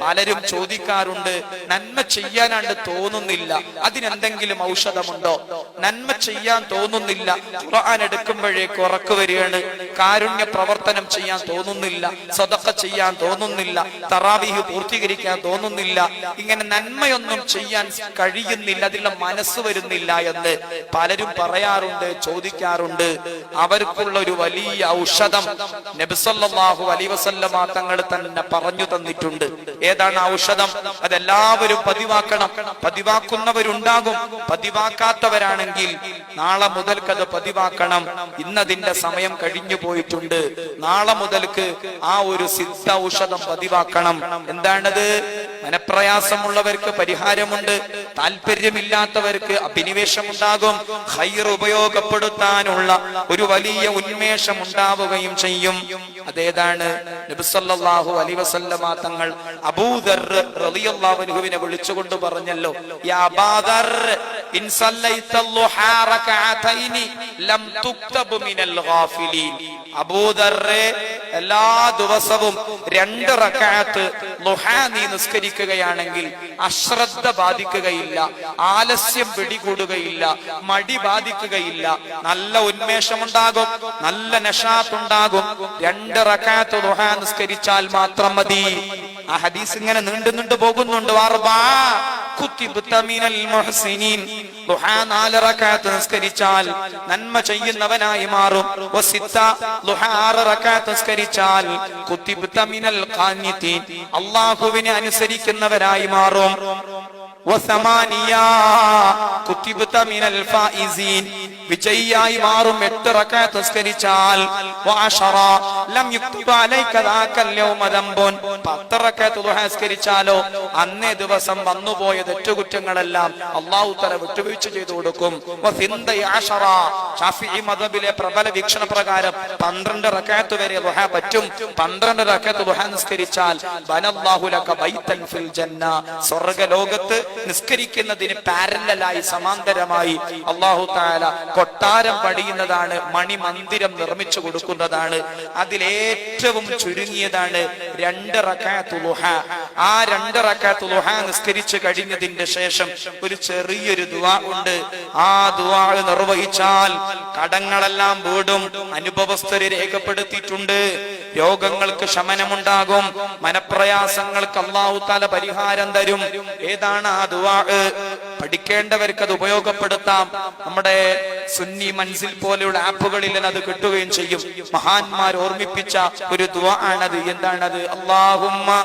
പലരും ചോദിക്കാറുണ്ട് നന്മ ചെയ്യാനാണ്ട് തോന്നുന്നില്ല. അതിനെന്തെങ്കിലും ഔഷധമുണ്ടോ? നന്മ ചെയ്യാൻ തോന്നുന്നില്ല. ഖുർആൻ എടുക്കുമ്പോഴേക്ക് ഉറക്കു വരികയാണ്. കാരുണ്യ പ്രവർത്തനം ചെയ്യാൻ തോന്നുന്നില്ല. സ്വതക്ക ചെയ്യാൻ തോന്നുന്നില്ല. തറാവീഹ് പൂർത്തീകരിക്കാൻ തോന്നുന്നില്ല. ഇങ്ങനെ നന്മയൊന്നും ചെയ്യാൻ കഴിയുന്നില്ല. അതിലുള്ള മനസ്സ് വരുന്നില്ല എന്ന് പലരും പറയാറുണ്ട് ചോദിക്കാറുണ്ട്. അവർക്കുള്ള ഒരു വലിയ ഔഷധം നബിസല്ലാഹു അലൈഹി വസല്ലമ തങ്ങൾ തന്നെ പറഞ്ഞു തന്നിട്ടുണ്ട്. ഏതാണ് ഔഷധം? അതെല്ലാവരും പതിവാക്കണം. പതിവാക്കുന്നവരുണ്ടാകും. പതിവാക്കാത്തവരാണെങ്കിൽ നാളെ മുതൽക്ക് അത് പതിവാക്കണം. ഇന്നതിന്റെ സമയം കഴിഞ്ഞു പോയിട്ടുണ്ട്. നാളെ മുതൽക്ക് ആ ഒരു സിദ്ധ ഔഷധം പതിവാക്കണം. എന്താണത്? മനപ്രയാസമുള്ളവർക്ക് പരിഹാരമുണ്ട്. താല്പര്യമില്ലാത്തവർക്ക് അഭിനിവേശം ഉണ്ടാകും ഹൈർ ഉപയോഗപ്പെടുത്താനുള്ള ഒരു വലിയ ഉന്മേഷം ഉണ്ടാവുകയും ചെയ്യും. അതേതാണ്? നബിസല്ലാഹു അലി വസല്ലമ തങ്ങൾ അബൂദർ വിളിച്ചുകൊണ്ട് പറഞ്ഞല്ലോ യാ ഇൻ റകഅതൈനി ലം മിനൽ എല്ലാ ദിവസവും രണ്ട് റക്കാത്ത് നീ നിസ്കരിക്കുകയാണെങ്കിൽ അശ്രദ്ധ ബാധിക്കുകയില്ല ആലസ്യം പിടികൂടുകയില്ല മടി ബാധിക്കുകയില്ല. നല്ല ഉന്മേഷമുണ്ടാകും നല്ല നഷാത്തുണ്ടാകും. രണ്ട് റക്കാത്ത് നിസ്കരിച്ചാൽ മാത്രം മതി. ആ ഹദീസ് ഇങ്ങനെ നീണ്ടു നീണ്ടു പോകുന്നുണ്ട്. നിസ്കരിച്ചാൽ നന്മ ചെയ്യുന്നവനായി മാറും. അല്ലാഹുവിനെ അനുസരിക്കുന്നവരായി മാറും. വിജയിയായി മാറും. എട്ട് റക്ക ദംബുൻ. പത്ത് അന്നേ ദിവസം വന്നുപോയ തെറ്റുകുറ്റങ്ങളെല്ലാം അള്ളാഹു തല വിട്ടുവീഴ്ച ചെയ്തു കൊടുക്കും. മതബിലെ പ്രബല വീക്ഷണ പ്രകാരം പന്ത്രണ്ട് റക്കാത്ത് വരെ ദുഹ പറ്റും. പന്ത്രണ്ട് റക്കാത്ത് ദുഹ നിസ്കരിച്ചാൽ ബനല്ലാഹു ലക ബൈതൻ ഫിൽ ജന്ന. സ്വർഗലോകത്ത് നിസ്കരിക്കുന്നതിന് പാരലായി സമാന്തരമായി അള്ളാഹു താല കൊട്ടാരം പണിയുന്നതാണ് മണിമന്ദിരം നിർമ്മിച്ചു കൊടുക്കുന്നതാണ് അതിലേറ്റവും ചുരുങ്ങിയതാണ് രണ്ട് റക്കാത്ത് ലുഹ. ആ രണ്ട് റക്കാത്ത് ലുഹ നിസ്കരിച്ചു കഴിഞ്ഞതിന്റെ ശേഷം ഒരു ചെറിയൊരു ദുവാ ഉണ്ട്. ആ ദുവാ നിർവഹിച്ചാൽ കടങ്ങളെല്ലാം വീടും അനുഭവസ്ഥര് രേഖപ്പെടുത്തിയിട്ടുണ്ട്. രോഗങ്ങൾക്ക് ശമനമുണ്ടാകും മനപ്രയാസങ്ങൾക്ക് അള്ളാഹു തല പരിഹാരം തരും. ഏതാണ് ആ ദുവാ പഠിക്കേണ്ടവർക്ക് അത് ഉപയോഗപ്പെടുത്താം. നമ്മുടെ സുന്നി മൻസിൽ പോലെയുള്ള ആപ്പുകളിൽ അത് കിട്ടുകയും ചെയ്യും. മഹാന്മാർ ഓർമ്മിപ്പിച്ച ഒരു ദുആ ആണത്. എന്താണത്? അള്ളാഹുമ്മ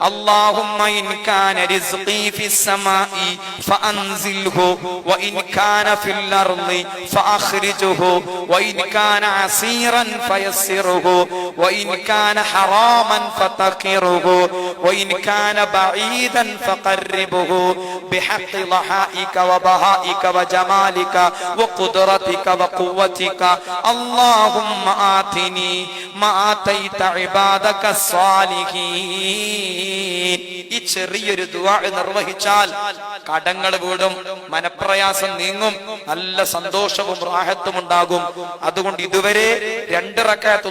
അല്ലാഹുമ്മ ഇൻ കാന റിസ്ഖി ഫിസ് സമാഇ ഫഅൻസിൽഹു وإن كان في الأرض فأخرجه وإن كان عسيرا فيسره وإن كان حراما فتقره وإن كان بعيدا فقربه بحق ضحائك وبهائك وجمالك وقدرتك وقوتك. اللهم آتني ഈ ചെറിയൊരു നിർവഹിച്ചാൽ കടങ്ങൾ വീടും മനപ്രയാസം നീങ്ങും നല്ല സന്തോഷവും റാഹത്തും ഉണ്ടാകും. അതുകൊണ്ട് ഇതുവരെ രണ്ട്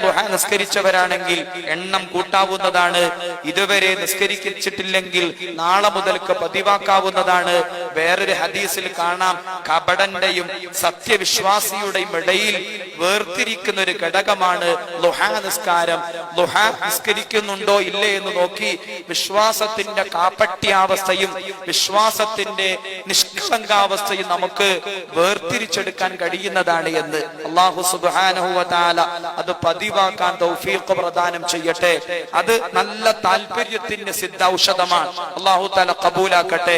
ദുഹ നിസ്കരിച്ചവരാണെങ്കിൽ എണ്ണം കൂട്ടാവുന്നതാണ്. ഇതുവരെ നിസ്കരിച്ചിട്ടില്ലെങ്കിൽ നാളെ മുതൽക്ക് പതിവാക്കാവുന്നതാണ്. വേറൊരു ഹദീസിൽ കാണാം കപടന്റെയും സത്യവിശ്വാസിയുടെയും ഇടയിൽ വേർതിരിക്കുന്ന ഒരു ഘടകമാണ് ലുഹാ നിസ്കാരം ദുഹ നിസ്കരിക്കുന്നുണ്ടോ ഇല്ലേ എന്ന് നോക്കി വിശ്വാസത്തിന്റെ കാപ്പട്യാവസ്ഥയും വിശ്വാസത്തിന്റെ നിഷ്കളങ്കാവസ്ഥയും നമുക്ക് വേർതിരിച്ചെടുക്കാൻ കഴിയുന്നതാണ് എന്ന് അള്ളാഹു സുബാനഹുവല അത് പതിവാക്കാൻ തൗഫീഖ് പ്രദാനം ചെയ്യട്ടെ. അത് നല്ല താല്പര്യത്തിന്റെ സിദ്ധ ഔഷധമാണ്. അള്ളാഹു താല കബൂലാക്കട്ടെ.